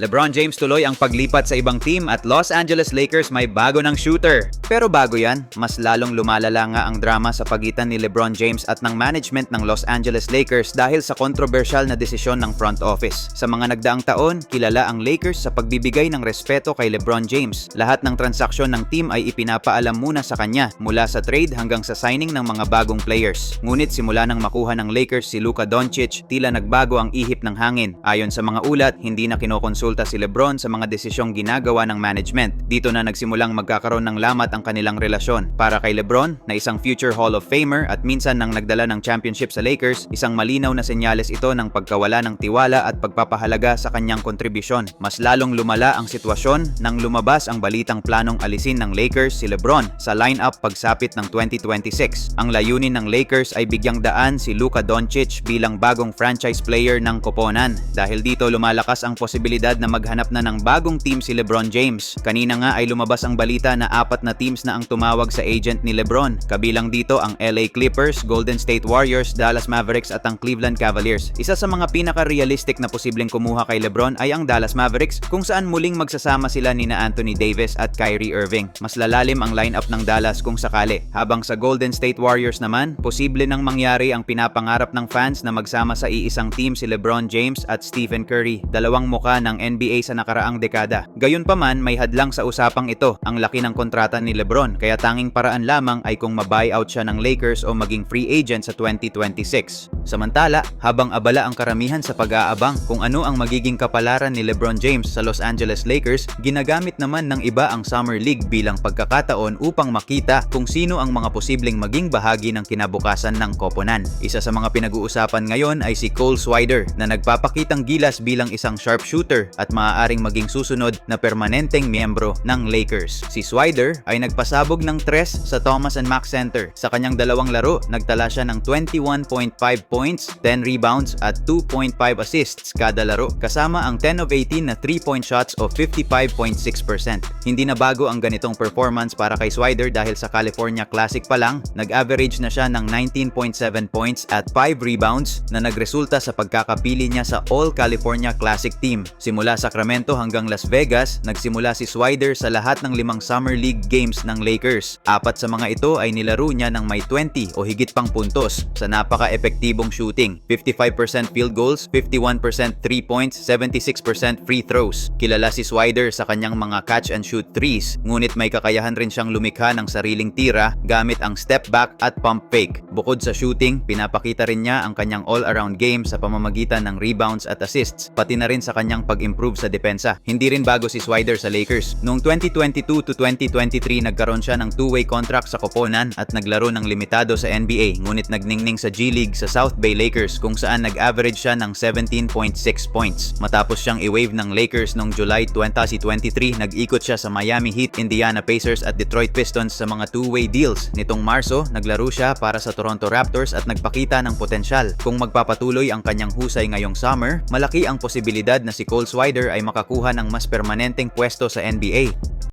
LeBron James tuloy ang paglipat sa ibang team at Los Angeles Lakers may bago ng shooter. Pero bago yan, mas lalong lumalala nga ang drama sa pagitan ni LeBron James at ng management ng Los Angeles Lakers dahil sa kontrobersyal na desisyon ng front office. Sa mga nagdaang taon, kilala ang Lakers sa pagbibigay ng respeto kay LeBron James. Lahat ng transaksyon ng team ay ipinapaalam muna sa kanya mula sa trade hanggang sa signing ng mga bagong players. Ngunit simula nang makuha ng Lakers si Luka Doncic, tila nagbago ang ihip ng hangin. Ayon sa mga ulat, hindi na kinokonsulta si LeBron sa mga desisyong ginagawa ng management. Dito na nagsimulang magkakaroon ng lamat ang kanilang relasyon. Para kay LeBron, na isang future Hall of Famer at minsan nang nagdala ng championship sa Lakers, isang malinaw na senyales ito ng pagkawala ng tiwala at pagpapahalaga sa kanyang kontribusyon. Mas lalong lumala ang sitwasyon nang lumabas ang balitang planong alisin ng Lakers si LeBron sa lineup pagsapit ng 2026. Ang layunin ng Lakers ay bigyang daan si Luka Doncic bilang bagong franchise player ng koponan. Dahil dito lumalakas ang posibilidad na maghanap na ng bagong team si LeBron James. Kanina nga ay lumabas ang balita na apat na teams na ang tumawag sa agent ni LeBron. Kabilang dito ang LA Clippers, Golden State Warriors, Dallas Mavericks at ang Cleveland Cavaliers. Isa sa mga pinaka-realistic na posibleng kumuha kay LeBron ay ang Dallas Mavericks kung saan muling magsasama sila ni na Anthony Davis at Kyrie Irving. Mas lalalim ang lineup ng Dallas kung sakali. Habang sa Golden State Warriors naman, posible nang mangyari ang pinapangarap ng fans na magsama sa iisang team si LeBron James at Stephen Curry, dalawang muka ng NBA sa nakaraang dekada. Gayunpaman, may hadlang sa usapang ito, ang laki ng kontrata ni LeBron, kaya tanging paraan lamang ay kung mabuyout siya ng Lakers o maging free agent sa 2026. Samantala, habang abala ang karamihan sa pag-aabang kung ano ang magiging kapalaran ni LeBron James sa Los Angeles Lakers, ginagamit naman ng iba ang Summer League bilang pagkakataon upang makita kung sino ang mga posibleng maging bahagi ng kinabukasan ng koponan. Isa sa mga pinag-uusapan ngayon ay si Cole Swider na nagpapakitang gilas bilang isang sharpshooter at maaaring maging susunod na permanenteng miyembro ng Lakers. Si Swider ay nagpasabog ng tres sa Thomas and Mack Center. Sa kanyang dalawang laro, nagtala siya ng 21.5 points, 10 rebounds at 2.5 assists kada laro kasama ang 10 of 18 na 3-point shots o 55.6%. Hindi na bago ang ganitong performance para kay Swider dahil sa California Classic pa lang, nag-average na siya ng 19.7 points at 5 rebounds na nagresulta sa pagkakapili niya sa All California Classic team. Simula Sacramento hanggang Las Vegas, nagsimula si Swider sa lahat ng limang Summer League games ng Lakers. Apat sa mga ito ay nilaro niya ng may 20 o higit pang puntos sa napaka-epektibong shooting. 55% field goals, 51% 3 points, 76% free throws. Kilala si Swider sa kanyang mga catch and shoot threes, ngunit may kakayahan rin siyang lumikha ng sariling tira gamit ang step back at pump fake. Bukod sa shooting, pinapakita rin niya ang kanyang all-around game sa pamamagitan ng rebounds at assists, pati na rin sa kanyang pag-improve sa depensa. Hindi rin bago si Swider sa Lakers. Noong 2022 to 2023, nagkaroon siya ng two-way contract sa koponan at naglaro ng limitado sa NBA, ngunit nagningning sa G League sa South Bay Lakers kung saan nag-average siya ng 17.6 points. Matapos siyang i-wave ng Lakers noong July 2023, nag-ikot siya sa Miami Heat, Indiana Pacers at Detroit Pistons sa mga two-way deals. Nitong Marso, naglaro siya para sa Toronto Raptors at nagpakita ng potensyal. Kung magpapatuloy ang kanyang husay ngayong summer, malaki ang posibilidad na si Cole Swider ay makakuha ng mas permanenteng pwesto sa NBA.